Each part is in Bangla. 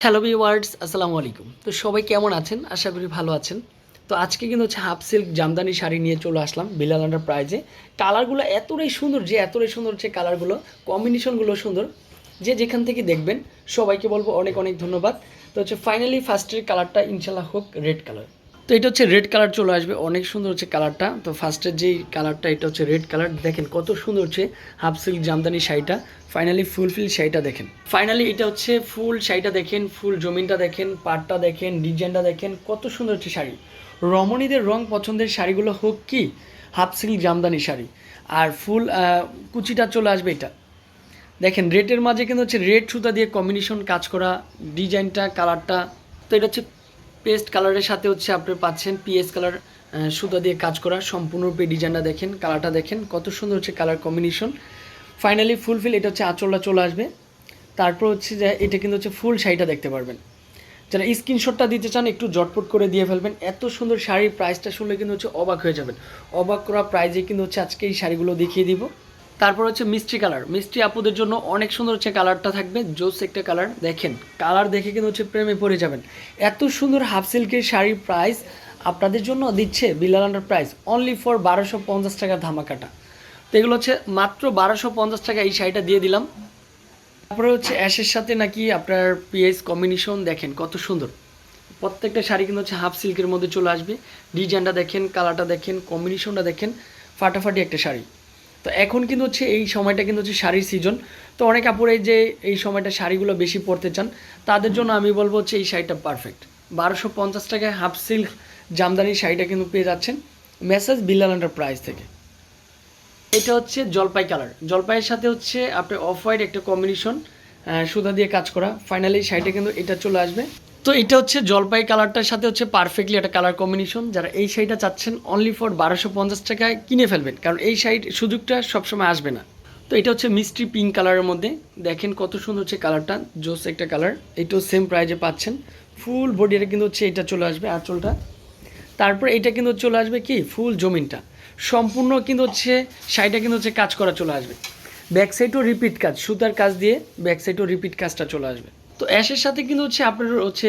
হ্যালো ওয়ার্ডস আসসালামু আলাইকুম। তো সবাই কেমন আছেন? আশা করি ভালো আছেন। তো আজকে কিন্তু হচ্ছে হাফ সিল্ক জামদানি শাড়ি নিয়ে চলে আসলাম বিলাল আন্ডার প্রাইজে কালারগুলো এতটাই সুন্দর যে, এতটাই সুন্দর হচ্ছে কালারগুলো কম্বিনেশনগুলো সুন্দর, যে যেখান থেকে দেখবেন সবাইকে বলব অনেক অনেক ধন্যবাদ। তো হচ্ছে ফাইনালি ফার্স্টের কালারটা ইনশাল্লাহ হোক রেড কালার তো এটা হচ্ছে রেড কালার চলে আসবে। অনেক সুন্দর হচ্ছে কালারটা তো ফার্স্টের যেই কালারটা এটা হচ্ছে রেড কালার দেখেন কত সুন্দর হচ্ছে হাফ সিল্ক জামদানি শাড়িটা। ফাইনালি ফুলফিল শাড়িটা দেখেন। ফাইনালি এটা হচ্ছে ফুল শাড়িটা দেখেন ফুল জমিনটা দেখেন, পাটটা দেখেন ডিজাইনটা দেখেন, কত সুন্দর হচ্ছে শাড়ি। রমণীদের রং পছন্দের শাড়িগুলো হোক কি হাফ সিল্ক জামদানি শাড়ি। আর ফুল কুচিটা চলে আসবে এটা। দেখেন রেটের মাঝে কিন্তু হচ্ছে রেড সুতা দিয়ে কম্বিনেশন কাজ করা ডিজাইনটা কালারটা তো এটা হচ্ছে পেস্ট কালারের সাথে হচ্ছে আপনি পাচ্ছেন পিএস কালার সুতা দিয়ে কাজ করা সম্পূর্ণরূপে ডিজাইনটা দেখেন, কালারটা দেখেন, কত সুন্দর হচ্ছে কালার কম্বিনেশন। ফাইনালি ফুলফিল এটা হচ্ছে আঁচলটা চলে আসবে। তারপর হচ্ছে যে এটা কিন্তু হচ্ছে ফুল শাড়িটা দেখতে পারবেন। যারা স্ক্রিনশটটা দিতে চান, একটু জটপট করে দিয়ে ফেলবেন। এত সুন্দর শাড়ির প্রাইসটা শুনলে কিন্তু হচ্ছে অবাক হয়ে যাবেন। অবাক করা প্রাইজে কিন্তু হচ্ছে আজকে এই শাড়িগুলো দেখিয়ে দিব। তারপর হচ্ছে মিষ্টি কালার। মিষ্টি আপুদের জন্য অনেক সুন্দর হচ্ছে কালারটা থাকবে। জোস একটা কালার, দেখেন। কালার দেখে কিন্তু হচ্ছে প্রেমে পড়ে যাবেন। এত সুন্দর হাফ সিল্কের শাড়ির প্রাইস আপনাদের জন্য দিচ্ছে Bilal under price only for বারোশো পঞ্চাশ টাকা ধামাকাটা। তো এগুলো হচ্ছে মাত্র বারোশো পঞ্চাশ টাকা এই শাড়িটা দিয়ে দিলাম। তারপরে হচ্ছে অ্যাশের সাথে নাকি আপনার পিএস কম্বিনেশন, দেখেন কত সুন্দর। প্রত্যেকটা শাড়ি কিন্তু হচ্ছে হাফ সিল্কের মধ্যে চলে আসবে। ডিজাইনটা দেখেন, কালারটা দেখেন, কম্বিনেশনটা দেখেন, ফাটাফাটি একটা শাড়ি। তো এখন কিন্তু হচ্ছে এই সময়টা কিন্তু হচ্ছে শাড়ির সিজন তো অনেক আপুরে যে এই সময়টা শাড়িগুলো বেশি পরতে চান, তাদের জন্য আমি বলব হচ্ছে এই শাড়িটা পারফেক্ট বারোশো পঞ্চাশ টাকায় হাফ সিল্ক জামদানি শাড়িটা কিন্তু পেয়ে যাচ্ছেন মেসেজ বিল্লাল প্রাইস থেকে। এটা হচ্ছে জলপাই কালার জলপাইয়ের সাথে হচ্ছে আপনার অফ হোয়াইট একটা কম্বিনেশন সুতা দিয়ে কাজ করা। ফাইনালি শাড়িটা কিন্তু এটা চলে আসবে। তো এটা হচ্ছে জলপাই কালারটার সাথে হচ্ছে পারফেক্টলি একটা কালার কম্বিনেশন যারা এই শাড়িটা চাচ্ছেন অনলি ফর বারোশো পঞ্চাশ টাকায় কিনে ফেলবেন। কারণ এই শাড়ির সুযোগটা সবসময় আসবে না। তো এটা হচ্ছে মিষ্টি পিঙ্ক কালারের মধ্যে। দেখেন কত সুন্দর হচ্ছে কালারটা জোস একটা কালার এটাও সেম প্রাইজে পাচ্ছেন। ফুল বডিটা কিন্তু হচ্ছে এটা চলে আসবে, আঁচলটা। তারপর এটা কিন্তু চলে আসবে কি? ফুল জমিনটা। সম্পূর্ণ কিন্তু হচ্ছে, শাড়িটা কিন্তু হচ্ছে কাজ করা চলে আসবে। ব্যাক সাইডও রিপিট কাজ। সুতার কাজ দিয়ে ব্যাক সাইডও রিপিট কাজটা চলে আসবে। তো অ্যাশের সাথে কিন্তু হচ্ছে আপনার হচ্ছে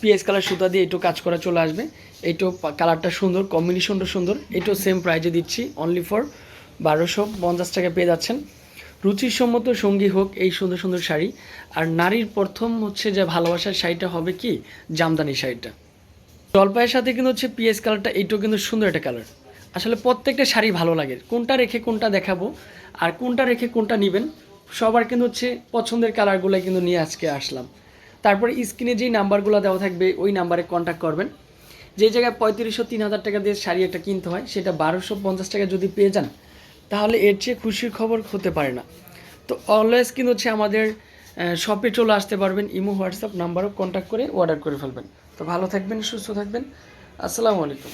পিএস কালার সুতা দিয়ে একটু কাজ করা চলে আসবে। এইটাও কালারটা সুন্দর, কম্বিনেশনটা সুন্দর। এটাও সেম প্রাইজে দিচ্ছি অনলি ফর বারোশো পঞ্চাশ টাকা পেয়ে যাচ্ছেন। রুচিসম্মত সঙ্গী হোক এই সুন্দর সুন্দর শাড়ি। আর নারীর প্রথম হচ্ছে যে ভালোবাসার শাড়িটা হবে কি? জামদানি শাড়িটা। জলপাইয়ের সাথে কিন্তু হচ্ছে পিএস কালারটা এইটাও কিন্তু সুন্দর একটা কালার। আসলে প্রত্যেকটা শাড়ি ভালো লাগে। কোনটা রেখে কোনটা দেখাবো, আর কোনটা রেখে কোনটা নেবেন সবার কিন্তু হচ্ছে পছন্দের কালারগুলো কিন্তু নিয়ে আজকে আসলাম। তারপরে স্ক্রিনে যেই নাম্বারগুলো দেওয়া থাকবে, ওই নাম্বারে কন্ট্যাক্ট করবেন। যে জায়গায় পঁয়ত্রিশশো, তিন হাজার টাকা দিয়ে শাড়ি একটা কিনতে হয়, সেটা বারোশো পঞ্চাশ টাকা যদি পেয়ে যান, তাহলে এর চেয়ে খুশির খবর হতে পারে না। তো অলওয়েজ কিন্তু হচ্ছে আমাদের শপে চলে আসতে পারবেন, ইমো, হোয়াটসঅ্যাপ নাম্বারও কন্ট্যাক্ট করে অর্ডার করে ফেলবেন। তো ভালো থাকবেন, সুস্থ থাকবেন। আসসালামু আলাইকুম।